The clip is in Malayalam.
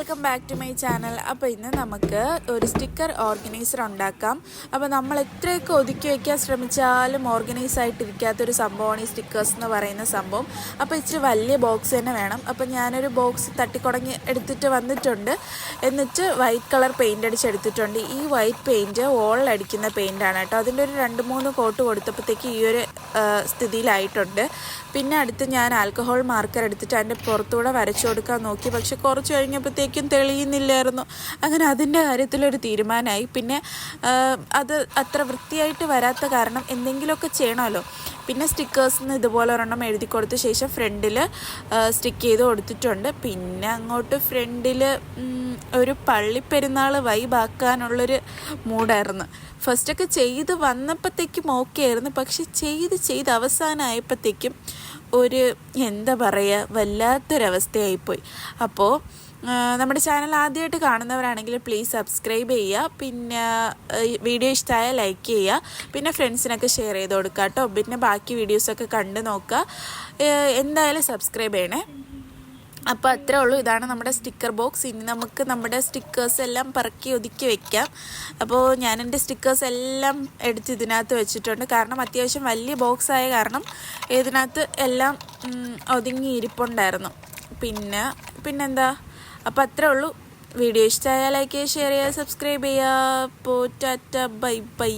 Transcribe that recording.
Welcome back to my channel അപ്പോൾ ഇന്ന് നമുക്ക് ഒരു സ്റ്റിക്കർ ഓർഗനൈസർ ഉണ്ടാക്കാം. അപ്പോൾ നമ്മൾ എത്രയൊക്കെ ഒതുക്കി വയ്ക്കാൻ ശ്രമിച്ചാലും ഓർഗനൈസ് ആയിട്ടിരിക്കാത്തൊരു സംഭവമാണ് ഈ സ്റ്റിക്കേഴ്സ് എന്ന് പറയുന്ന സംഭവം. അപ്പോൾ ഇച്ചിരി വലിയ ബോക്സ് തന്നെ വേണം. അപ്പോൾ ഞാനൊരു ബോക്സ് തട്ടിക്കുടങ്ങി എടുത്തിട്ട് വന്നിട്ടുണ്ട്. എന്നിട്ട് വൈറ്റ് കളർ പെയിന്റ് അടിച്ചെടുത്തിട്ടുണ്ട്. ഈ വൈറ്റ് പെയിന്റ് വോളിൽ അടിക്കുന്ന പെയിന്റാണ് കേട്ടോ. അതിന്റെ ഒരു രണ്ട് മൂന്ന് കോട്ട് കൊടുത്തപ്പോഴത്തേക്ക് ഈ ഒരു സ്ഥിതിയിലായിട്ടുണ്ട്. പിന്നെ അടുത്ത് ഞാൻ ആൽക്കഹോൾ മാർക്കർ എടുത്തിട്ട് അതിന്റെ പുറത്തൂടെ വരച്ചു കൊടുക്കാൻ നോക്കി. പക്ഷെ കുറച്ച് കഴിഞ്ഞപ്പോഴത്തേക്കും തെളിയുന്നില്ലായിരുന്നു. അങ്ങനെ അതിന്റെ കാര്യത്തിലൊരു തീരുമാനമായി. പിന്നെ അത് അത്ര വൃത്തിയായിട്ട് വരാത്ത കാരണം എന്തെങ്കിലുമൊക്കെ ചെയ്യണമല്ലോ. പിന്നെ സ്റ്റിക്കേഴ്സിന് ഇതുപോലെ ഒരെണ്ണം എഴുതി കൊടുത്ത ശേഷം ഫ്രണ്ടിൽ സ്റ്റിക്ക് ചെയ്ത് കൊടുത്തിട്ടുണ്ട്. പിന്നെ അങ്ങോട്ട് ഫ്രണ്ടിൽ ഒരു പള്ളിപ്പെരുന്നാൾ വൈബാക്കാനുള്ളൊരു മൂഡായിരുന്നു. ഫസ്റ്റൊക്കെ ചെയ്ത് വന്നപ്പോഴത്തേക്കും ഓക്കെ ആയിരുന്നു. പക്ഷെ ചെയ്ത് ചെയ്ത് അവസാനമായപ്പോഴത്തേക്കും ഒരു എന്താ പറയുക വല്ലാത്തൊരവസ്ഥയായിപ്പോയി. അപ്പോൾ നമ്മുടെ ചാനൽ ആദ്യമായിട്ട് കാണുന്നവരാണെങ്കിൽ പ്ലീസ് സബ്സ്ക്രൈബ് ചെയ്യുക. പിന്നെ വീഡിയോ ഇഷ്ടമായ ലൈക്ക് ചെയ്യുക. പിന്നെ ഫ്രണ്ട്സിനൊക്കെ ഷെയർ ചെയ്ത് കൊടുക്കുക കേട്ടോ. പിന്നെ ബാക്കി വീഡിയോസൊക്കെ കണ്ട് നോക്കുക. എന്തായാലും സബ്സ്ക്രൈബ് ചെയ്യണേ. അപ്പോൾ അത്രേ ഉള്ളൂ. ഇതാണ് നമ്മുടെ സ്റ്റിക്കർ ബോക്സ്. ഇനി നമുക്ക് നമ്മുടെ സ്റ്റിക്കേഴ്സ് എല്ലാം പറക്കി ഒതുക്കി വെക്കാം. അപ്പോൾ ഞാൻ എന്റെ സ്റ്റിക്കേഴ്സ് എല്ലാം എടുത്ത് ഇതിനകത്ത് വെച്ചിട്ടുണ്ട്. കാരണം അത്യാവശ്യം വലിയ ബോക്സ് ആയ കാരണം ഇതിനകത്ത് എല്ലാം ഒതുങ്ങി ഇരിപ്പുണ്ടായിരുന്നു. പിന്നെ പിന്നെന്താ? അപ്പോൾ അത്രേ ഉള്ളൂ. വീഡിയോ ഇഷ്ടമായാൽ ലൈക്ക് ചെയ്യുക ഷെയർ ചെയ്യുക സബ്സ്ക്രൈബ് ചെയ്യുക. Tata bye bye.